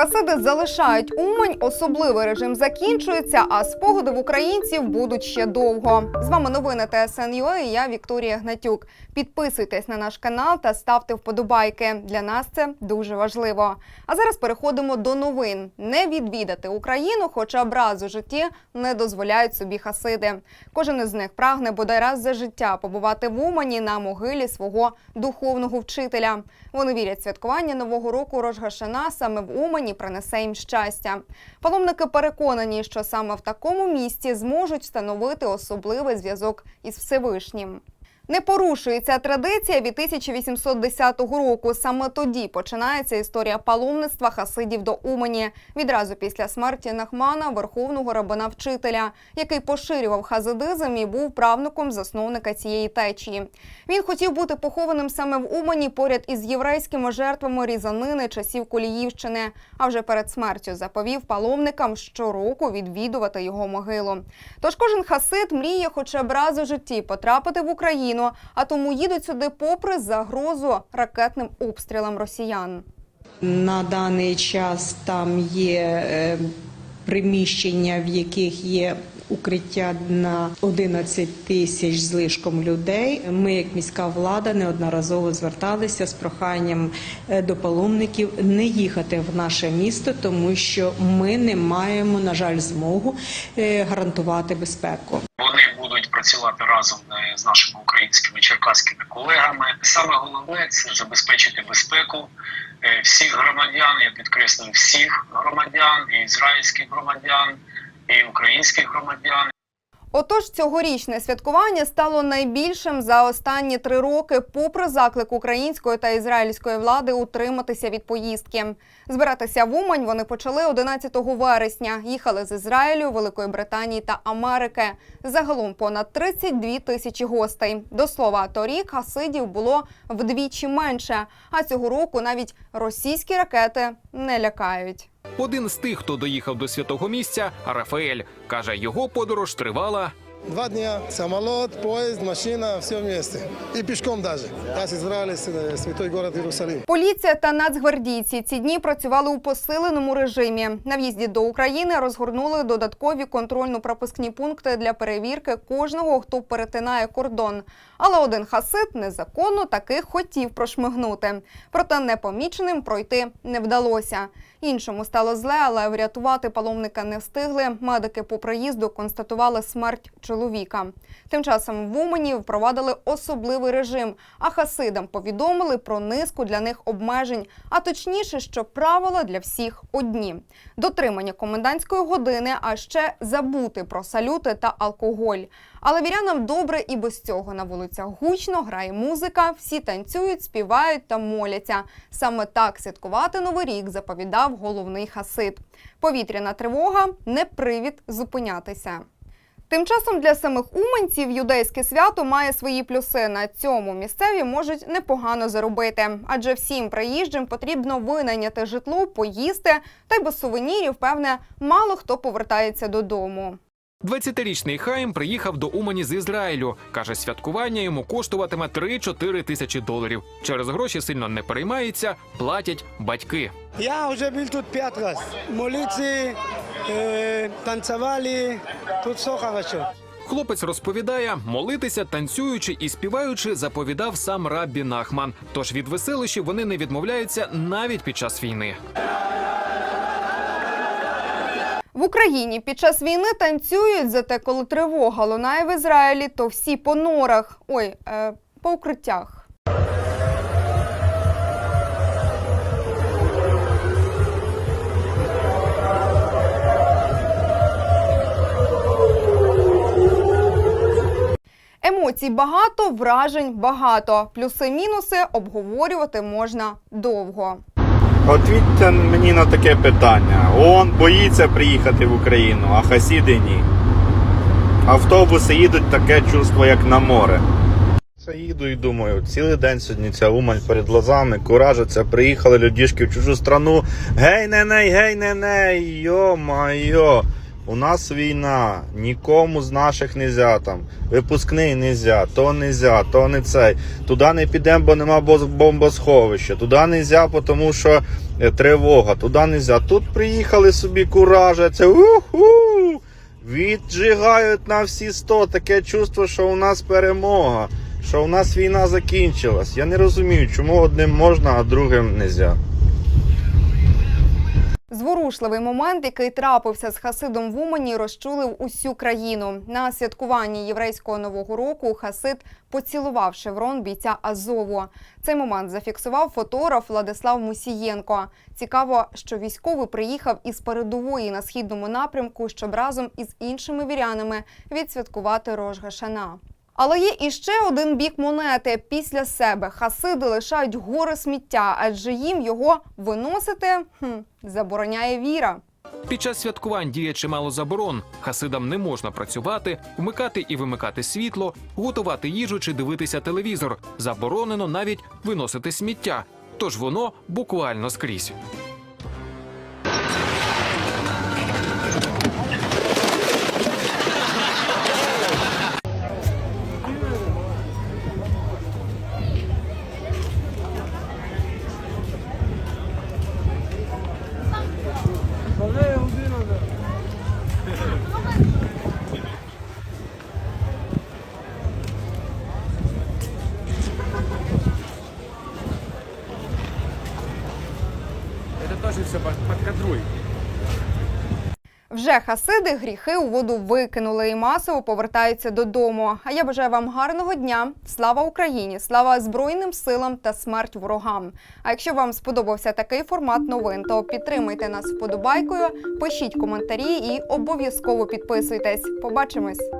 Хасиди залишають Умань, особливий режим закінчується, а спогади в українців будуть ще довго. З вами новини ТСНЮА і я Вікторія Гнатюк. Підписуйтесь на наш канал та ставте вподобайки. Для нас це дуже важливо. А зараз переходимо до новин. Не відвідати Україну, хоча б раз у житті не дозволяють собі хасиди. Кожен із них прагне бодай раз за життя побувати в Умані на могилі свого духовного вчителя. Вони вірять, святкування нового року Рожгашана саме в Умані принесе їм щастя. Паломники переконані, що саме в такому місці зможуть встановити особливий зв'язок із Всевишнім. Не порушується традиція від 1810 року. Саме тоді починається історія паломництва хасидів до Умані. Відразу після смерті Нахмана, верховного рабина вчителя, який поширював хазидизм і був правнуком засновника цієї течії. Він хотів бути похованим саме в Умані поряд із єврейськими жертвами різанини часів Коліївщини. А вже перед смертю заповів паломникам щороку відвідувати його могилу. Тож кожен хасид мріє хоча б раз у житті потрапити в Україну, а тому їдуть сюди попри загрозу ракетним обстрілам росіян. На даний час там є е, приміщення, в яких є укриття на 11 тисяч з лишком людей. Ми, як міська влада, неодноразово зверталися з проханням е, до паломників не їхати в наше місто, тому що ми не маємо, на жаль, змогу е, гарантувати безпеку. Працювати разом е, з нашими українськими черкаськими колегами. Саме головне це забезпечити безпеку е, всіх громадян. Я підкреслюю всіх громадян, і ізраїльських громадян, і українських громадян. Отож, цьогорічне святкування стало найбільшим за останні три роки, попри заклик української та ізраїльської влади утриматися від поїздки. Збиратися в Умань вони почали 11 вересня. Їхали з Ізраїлю, Великої Британії та Америки. Загалом понад 32 тисячі гостей. До слова, торік хасидів було вдвічі менше. А цього року навіть російські ракети не лякають. Один з тих, хто доїхав до святого місця, Рафаель. Каже, його подорож тривала Два дня. Самолет, поезд, машина, все вместе. И пешком даже. Я с Израиля, с- э, святой город Иерусалим. Поліція та нацгвардійці ці дні працювали у посиленому режимі. На в'їзді до України розгорнули додаткові контрольно-пропускні пункти для перевірки кожного, хто перетинає кордон. Але один хасид незаконно таки хотів прошмигнути. Проте непоміченим пройти не вдалося. Іншому стало зле, але врятувати паломника не встигли. Медики по приїзду констатували смерть чоловіка. Тим часом в Умані впровадили особливий режим, а хасидам повідомили про низку для них обмежень, а точніше, що правила для всіх одні: дотримання комендантської години, а ще забути про салюти та алкоголь. Але вірянам добре і без цього на вулицях гучно грає музика, всі танцюють, співають та моляться. Саме так святкувати новий рік заповідав головний хасид. Повітряна тривога не привід зупинятися. Тим часом для самих уманців юдейське свято має свої плюси. На цьому місцеві можуть непогано заробити, адже всім приїжджим потрібно винайняти житло, поїсти, та й без сувенірів, певне, мало хто повертається додому. 20-річний Хаїм приїхав до Умані з Ізраїлю. Каже, святкування йому коштуватиме 3-4 тисячі доларів. Через гроші сильно не переймається, платять батьки. Я уже был тут пять раз. Молиться, э, танцевали, тут все хорошо. Хлопець розповідає, молитися, танцюючи і співаючи, заповідав сам Раббі Нахман. Тож від веселищів вони не відмовляються навіть під час війни. В Україні під час війни танцюють, зате коли тривога лунає в Ізраїлі, то всі по норах. Ой, е, по укриттях. Емоцій багато, вражень багато. Плюси-мінуси обговорювати можна довго. Отвітьте мені на таке питання. ООН боїться приїхати в Україну, а хасіди ні. Автобуси їдуть таке чувство, як на море. Це їду і думаю, цілий день сьогодні ця Умань перед глазами, куражаться, приїхали людішки в чужу страну. Гей, не ней, гей, не ней, йо-майо. У нас війна, нікому з наших нельзя там. Випускний нельзя, то нельзя, то не цей. Туди не підемо, бо нема бомбосховища. Туди нельзя, тому що е, тривога. Туди нельзя. Тут приїхали собі куражаться. Уху! Віджигають на всі сто. Таке чувство, що у нас перемога, що у нас війна закінчилась. Я не розумію, чому одним можна, а другим нельзя. Зворушливий момент, який трапився з Хасидом в Умані, розчулив усю країну. На святкуванні єврейського нового року Хасид поцілував шеврон бійця Азову. Цей момент зафіксував фотограф Владислав Мусієнко. Цікаво, що військовий приїхав із передової на східному напрямку, щоб разом із іншими вірянами відсвяткувати Рож Гашана. Але є іще один бік монети. Після себе хасиди лишають гори сміття, адже їм його виносити хм, забороняє віра. Під час святкувань діє чимало заборон. Хасидам не можна працювати, вмикати і вимикати світло, готувати їжу чи дивитися телевізор. Заборонено навіть виносити сміття. Тож воно буквально скрізь. Вже хасиди гріхи у воду викинули і масово повертаються додому. А я бажаю вам гарного дня. Слава Україні! Слава Збройним силам та смерть ворогам. А якщо вам сподобався такий формат новин, то підтримайте нас вподобайкою, пишіть коментарі і обов'язково підписуйтесь. Побачимось!